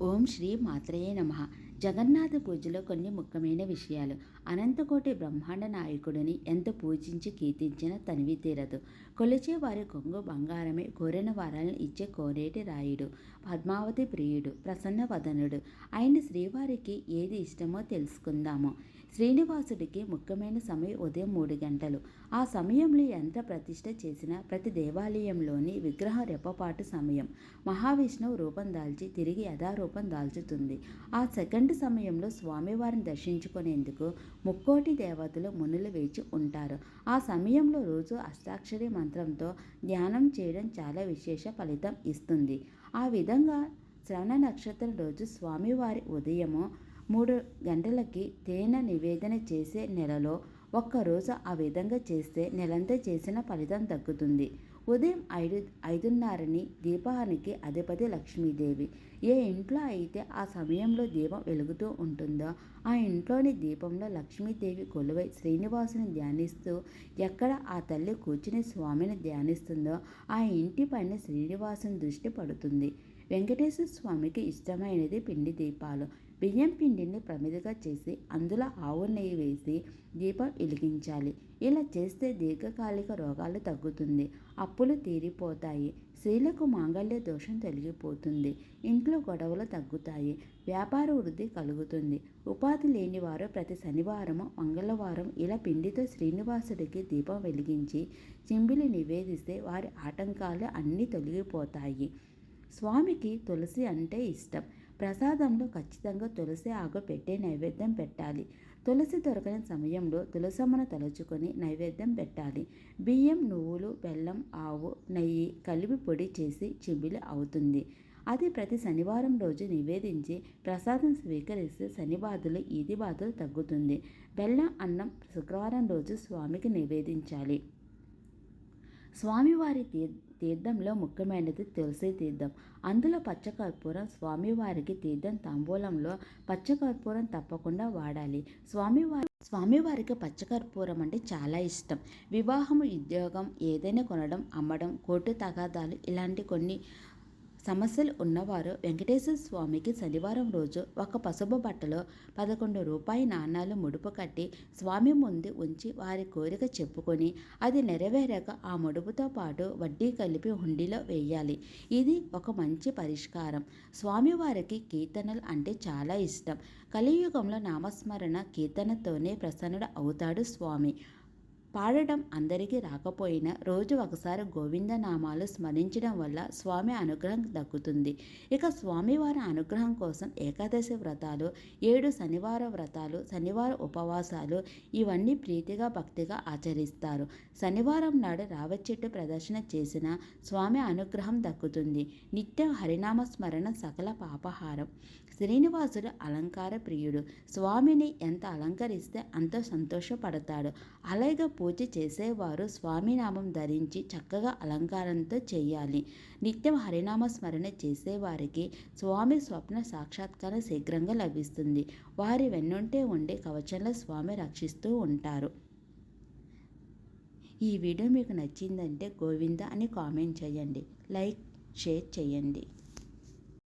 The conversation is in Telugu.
ఓం శ్రీ మాత్రయే నమ. జగన్నాథ పూజలో కొన్ని ముఖ్యమైన విషయాలు. అనంతకోటి బ్రహ్మాండ నాయకుడిని ఎంత పూజించి కీర్తించినా తనివి తీరదు. కొలిచే వారి కొంగు బంగారమే కోరిన వరాలను ఇచ్చే కోరేటి రాయుడు పద్మావతి ప్రియుడు ప్రసన్న వదనుడు. ఆయన శ్రీవారికి ఏది ఇష్టమో తెలుసుకుందాము. శ్రీనివాసుడికి ముఖ్యమైన సమయం ఉదయం మూడు గంటలు. ఆ సమయంలో యంత్ర ప్రతిష్ట చేసిన ప్రతి దేవాలయంలోని విగ్రహ రెప్పపాటు సమయం. మహావిష్ణువు రూపం దాల్చి తిరిగి యథారూపం దాల్చుతుంది. ఆ సెకండ్ సమయంలో స్వామివారిని దర్శించుకునేందుకు ముక్కోటి దేవతలు మునులు వేచి ఉంటారు. ఆ సమయంలో రోజు అష్టాక్షరి మంత్రంతో ధ్యానం చేయడం చాలా విశేష ఫలితం ఇస్తుంది. ఆ విధంగా శ్రవణ నక్షత్రం రోజు స్వామివారి ఉదయము మూడు గంటలకి తేనె నివేదన చేసే నెలలో ఒక్కరోజు ఆ విధంగా చేస్తే నెలంతా చేసిన ఫలితం తగ్గుతుంది. ఉదయం ఐదు ఐదున్నరని దీపానికి అధిపతి లక్ష్మీదేవి. ఏ ఇంట్లో అయితే ఆ సమయంలో దీపం వెలుగుతూ ఉంటుందో ఆ ఇంట్లోని దీపంలో లక్ష్మీదేవి కొలువై శ్రీనివాసుని ధ్యానిస్తూ ఎక్కడ ఆ తల్లి కూర్చుని స్వామిని ధ్యానిస్తుందో ఆ ఇంటి పైన శ్రీనివాసుని దృష్టి పడుతుంది. వెంకటేశ్వర స్వామికి ఇష్టమైనది పిండి దీపాలు. బియ్యం పిండిని ప్రమిదగా చేసి అందులో ఆవు నెయ్యి వేసి దీపం వెలిగించాలి. ఇలా చేస్తే దీర్ఘకాలిక రోగాలు తగ్గుతుంది. అప్పులు తీరిపోతాయి. స్త్రీలకు మాంగళ్య దోషం తొలగిపోతుంది. ఇంట్లో గొడవలు తగ్గుతాయి. వ్యాపార వృద్ధి కలుగుతుంది. ఉపాధి లేని వారు ప్రతి శనివారం మంగళవారం ఇలా పిండితో శ్రీనివాసుడికి దీపం వెలిగించి చింబిలి నివేదిస్తే వారి ఆటంకాలు అన్నీ తొలగిపోతాయి. స్వామికి తులసి అంటే ఇష్టం. ప్రసాదంలో ఖచ్చితంగా తులసి ఆకు పెట్టే నైవేద్యం పెట్టాలి. తులసి దొరకని సమయంలో తులసమ్మను తలుచుకొని నైవేద్యం పెట్టాలి. బియ్యం నువ్వులు బెల్లం ఆవు నెయ్యి కలిపి పొడి చేసి చిబిలి అవుతుంది. అది ప్రతి శనివారం రోజు నివేదించి ప్రసాదం స్వీకరిస్తే శనిబాధలు ఈది బాధలు తగ్గుతుంది. బెల్లం అన్నం శుక్రవారం రోజు స్వామికి నివేదించాలి. స్వామివారి తీర్ తీర్థంలో ముఖ్యమైనది తులసి తీర్థం. అందులో పచ్చకర్పూరం స్వామివారికి తీర్థం తాంబూలంలో పచ్చకర్పూరం తప్పకుండా వాడాలి. స్వామివారి స్వామివారికి పచ్చకర్పూరం అంటే చాలా ఇష్టం. వివాహం ఉద్యోగం ఏదైనా కొనడం అమ్మడం కోర్టు తగాదాలు ఇలాంటి కొన్ని సమస్యలు ఉన్నవారు వెంకటేశ్వర స్వామికి శనివారం రోజు ఒక పసుపు బట్టలో పదకొండు రూపాయి నాణాలు ముడుపు కట్టి స్వామి ముందు ఉంచి వారి కోరిక చెప్పుకొని అది నెరవేరాక ఆ ముడుపుతో పాటు వడ్డీ కలిపి హుండీలో వేయాలి. ఇది ఒక మంచి పరిష్కారం. స్వామివారికి కీర్తనలు అంటే చాలా ఇష్టం. కలియుగంలో నామస్మరణ కీర్తనతోనే ప్రసన్నుడు అవుతాడు స్వామి. పాడటం అందరికీ రాకపోయినా రోజు ఒకసారి గోవింద నామాలు స్మరించడం వల్ల స్వామి అనుగ్రహం దక్కుతుంది. ఇక స్వామివారి అనుగ్రహం కోసం ఏకాదశి వ్రతాలు ఏడు శనివార వ్రతాలు శనివార ఉపవాసాలు ఇవన్నీ ప్రీతిగా భక్తిగా ఆచరిస్తారు. శనివారం నాడు రావచెట్టు ప్రదర్శన చేసిన స్వామి అనుగ్రహం దక్కుతుంది. నిత్యం హరినామ స్మరణ సకల పాపహారం. శ్రీనివాసుడు అలంకార ప్రియుడు. స్వామిని ఎంత అలంకరిస్తే అంత సంతోషపడతాడు. అలాగే పూజ చేసేవారు. స్వామినామం ధరించి చక్కగా అలంకారంతో చేయాలి. నిత్యం హరినామ స్మరణ చేసేవారికి స్వామి స్వప్న సాక్షాత్కారం శీఘ్రంగా లభిస్తుంది. వారి వెన్నుంటే ఉండే కవచంలో స్వామి రక్షిస్తూ ఉంటారు. ఈ వీడియో మీకు నచ్చిందంటే గోవింద అని కామెంట్ చేయండి. లైక్ షేర్ చేయండి.